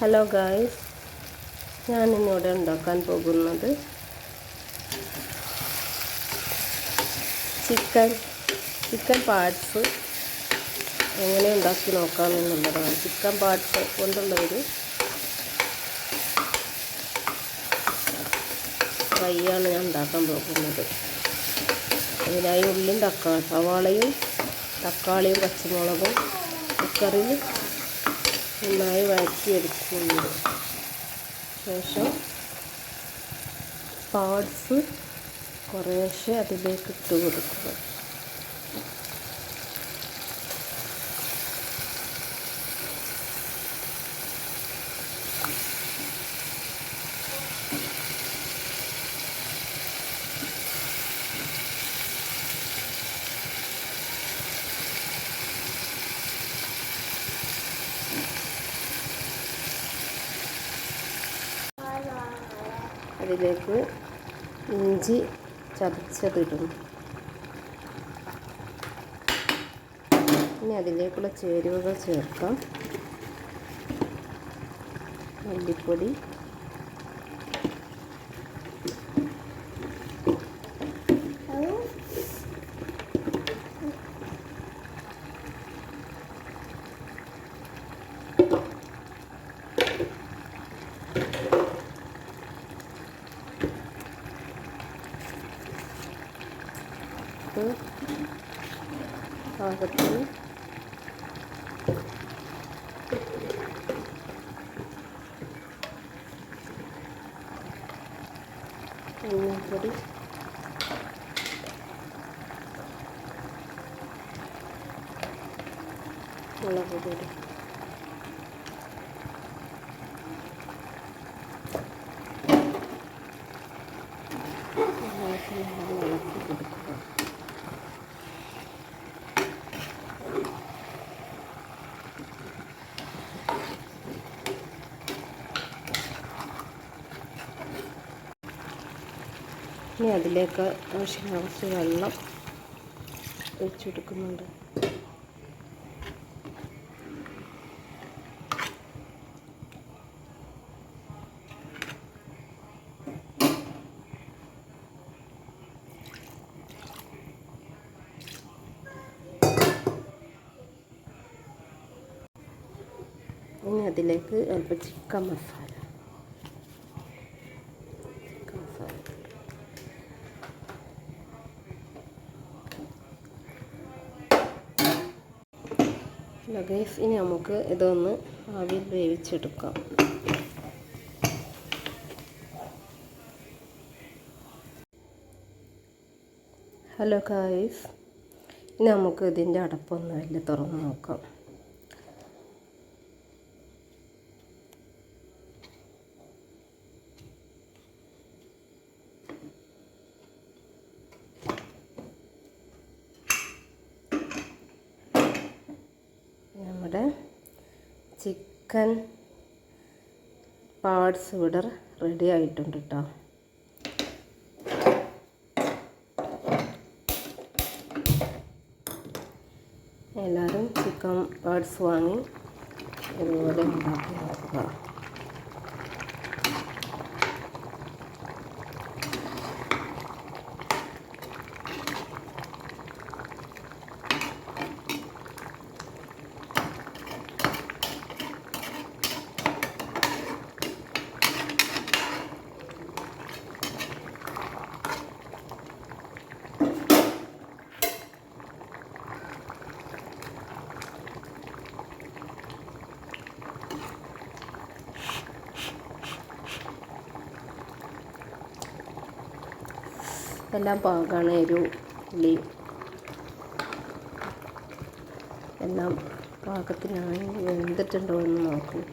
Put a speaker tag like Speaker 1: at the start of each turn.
Speaker 1: Hello guys ഞാൻ ഇന്നിവിടെ ഉണ്ടാക്കാൻ പോകുന്നത് ചിക്കൻ ചിക്കൻ പാർട്സ്. എങ്ങനെ ഉണ്ടാക്കി നോക്കാമെന്നുള്ളതാണ് ചിക്കൻ പാർട്സ് കൊണ്ടുള്ള ഫ്രൈയാണ് ഞാൻ ഉണ്ടാക്കാൻ പോകുന്നത്. അതിനായി ഉള്ളിയും തക്കാളി സവാളയും തക്കാളിയും പച്ചമുളകും കുക്കറിൽ നന്നായി വഴറ്റിയെടുക്കുന്നുണ്ട്. ശേഷം പാഡ്സ് കുറേശ്ശെ അതിലേക്ക് ഇട്ട് കൊടുക്കുക അതിലേക്ക് ഇഞ്ചി ചതച്ചതിടും. ഇനി അതിലേക്കുള്ള ചേരുവകൾ ചേർക്കാം. മല്ലിപ്പൊടി satu. Salah satu ini. Jadi malah jadi. Thank you. ഇനി അതിലേക്ക് ആവശ്യം കുറച്ച് വെള്ളം ഒഴിച്ചെടുക്കുന്നുണ്ട്. ഇനി അതിലേക്ക് അല്പം ചിക്കൻ മസാല ഗൈസ് ഇനി നമുക്ക് ഇതൊന്ന് ആവിയിൽ വേവിച്ചെടുക്കാം. ഹലോ ഗൈസ് ഇനി നമുക്ക് ഇതിന്റെ അടപ്പൊന്ന് വലിയ തുറന്ന് നോക്കാം. ചിക്കൻ പാർട്സ് ഇവിടെ റെഡി ആയിട്ടുണ്ട് കേട്ടോ എല്ലാവരും ചിക്കൻ പാർട്സ് വാങ്ങി ഇതുപോലെ ഉണ്ടാക്കി നോക്കുക. എല്ലാം പാകമാണ് എരിവ് പുളി എല്ലാം പാകത്തിനായി വെന്തിട്ടുണ്ടോ എന്ന് നോക്കും.